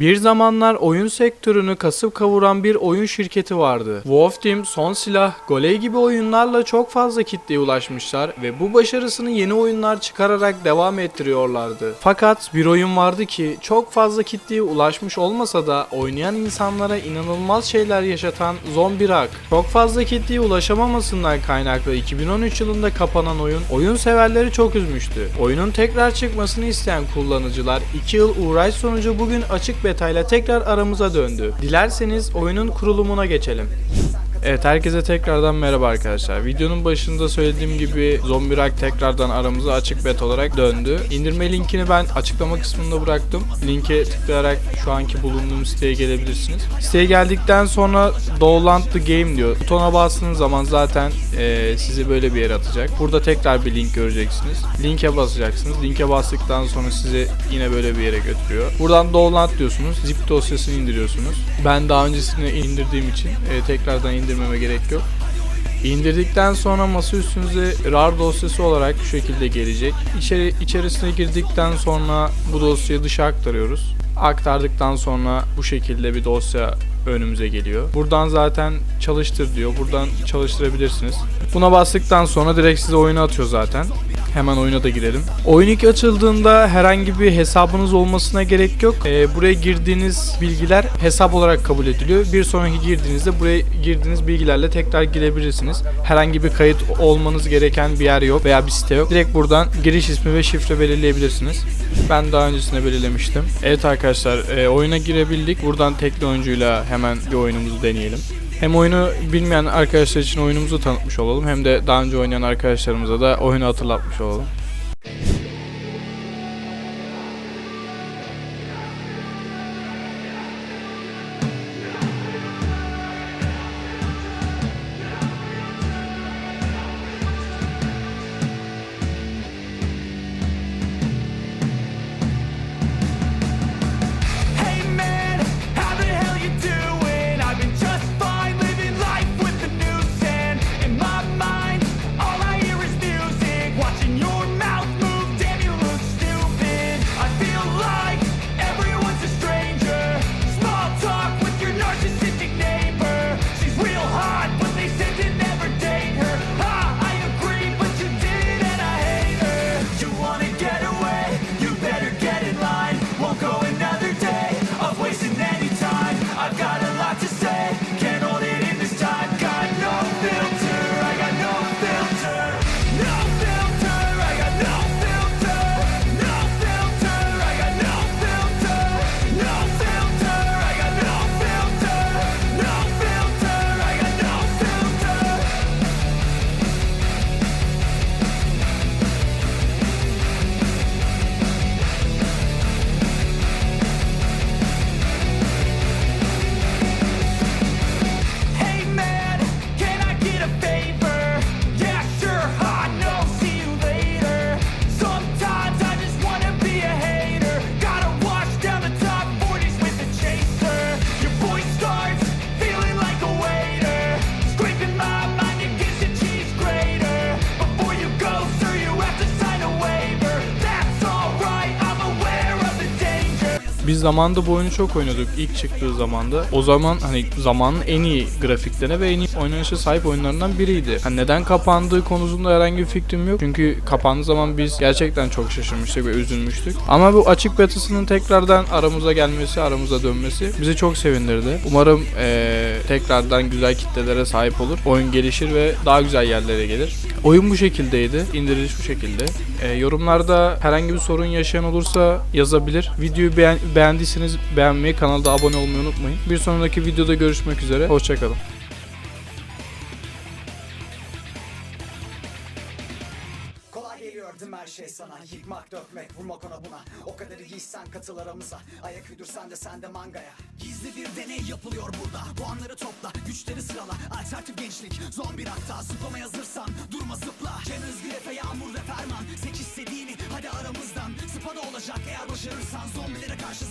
Bir zamanlar oyun sektörünü kasıp kavuran bir oyun şirketi vardı. Wolf Team, Son Silah, Goley gibi oyunlarla çok fazla kitleye ulaşmışlar ve bu başarısını yeni oyunlar çıkararak devam ettiriyorlardı. Fakat bir oyun vardı ki çok fazla kitleye ulaşmış olmasa da oynayan insanlara inanılmaz şeyler yaşatan Zombie Rock. Çok fazla kitleye ulaşamamasından kaynaklı 2013 yılında kapanan oyun, oyun severleri çok üzmüştü. Oyunun tekrar çıkmasını isteyen kullanıcılar 2 yıl uğraş sonucu bugün açık beta ile tekrar aramıza döndü. Dilerseniz oyunun kurulumuna geçelim. Evet herkese tekrardan merhaba arkadaşlar. Videonun başında söylediğim gibi Zombie Rock tekrardan aramıza açık beta olarak döndü. İndirme linkini ben açıklama kısmında bıraktım. Linke tıklayarak şu anki bulunduğum siteye gelebilirsiniz. Siteye geldikten sonra Download the Game diyor. Butona bastığınız zaman zaten eee, sizi böyle bir yere atacak. Burada tekrar bir link göreceksiniz. Linke basacaksınız. Linke bastıktan sonra sizi yine böyle bir yere götürüyor. Buradan Download diyorsunuz. Zip dosyasını indiriyorsunuz. Ben daha öncesinde indirdiğim için eee, tekrardan indirmeme gerek yok. İndirdikten sonra masa üstünüze RAR dosyası olarak şu şekilde gelecek. İçeri, içerisine girdikten sonra bu dosyayı dışa aktarıyoruz. Aktardıktan sonra bu şekilde bir dosya önümüze geliyor. Buradan zaten çalıştır diyor. Buradan çalıştırabilirsiniz. Buna bastıktan sonra direkt size oyuna atıyor zaten. Hemen oyuna da girelim. Oyun ilk açıldığında herhangi bir hesabınız olmasına gerek yok. Ee, buraya girdiğiniz bilgiler hesap olarak kabul ediliyor. Bir sonraki girdiğinizde buraya girdiğiniz bilgilerle tekrar girebilirsiniz. Herhangi bir kayıt olmanız gereken bir yer yok veya bir site yok. Direkt buradan giriş ismi ve şifre belirleyebilirsiniz. Ben daha öncesinde belirlemiştim. Evet arkadaşlar e, oyuna girebildik. Buradan tekli oyuncuyla hemen bir oyunumuzu deneyelim. Hem oyunu bilmeyen arkadaşlar için oyunumuzu tanıtmış olalım hem de daha önce oynayan arkadaşlarımıza da oyunu hatırlatmış olalım. Biz zamanda bu oyunu çok oynuyorduk ilk çıktığı zamanda. O zaman hani zamanın en iyi grafiklerine ve en iyi oynanışa sahip oyunlarından biriydi. Hani neden kapandığı konusunda herhangi bir fikrim yok. Çünkü kapandığı zaman biz gerçekten çok şaşırmıştık ve üzülmüştük. Ama bu açık betasının tekrardan aramıza gelmesi, aramıza dönmesi bizi çok sevindirdi. Umarım eee, tekrardan güzel kitlelere sahip olur. Oyun gelişir ve daha güzel yerlere gelir. Oyun bu şekildeydi. İndiriliş bu şekilde. Eee, yorumlarda herhangi bir sorun yaşayan olursa yazabilir. Videoyu beğen- beğendiyseniz beğenmeyi, kanalda abone olmayı unutmayın. Bir sonraki videoda görüşmek üzere. Hoşçakalın. Şey sana? Yıkmak dökmek vurmak ona buna. O kadar iyiysen katıl aramıza. Ayak uydursan da sen de mangaya. Gizli bir deney yapılıyor burada. Puanları topla güçleri sırala. Alternatif gençlik zombi rakta Zıplamaya hazırsan durma zıpla. Cem Özgür Efe Yağmur ve Ferman. Seç istediğini hadi aramızdan. Spada olacak eğer başarırsan. Zombilere karşı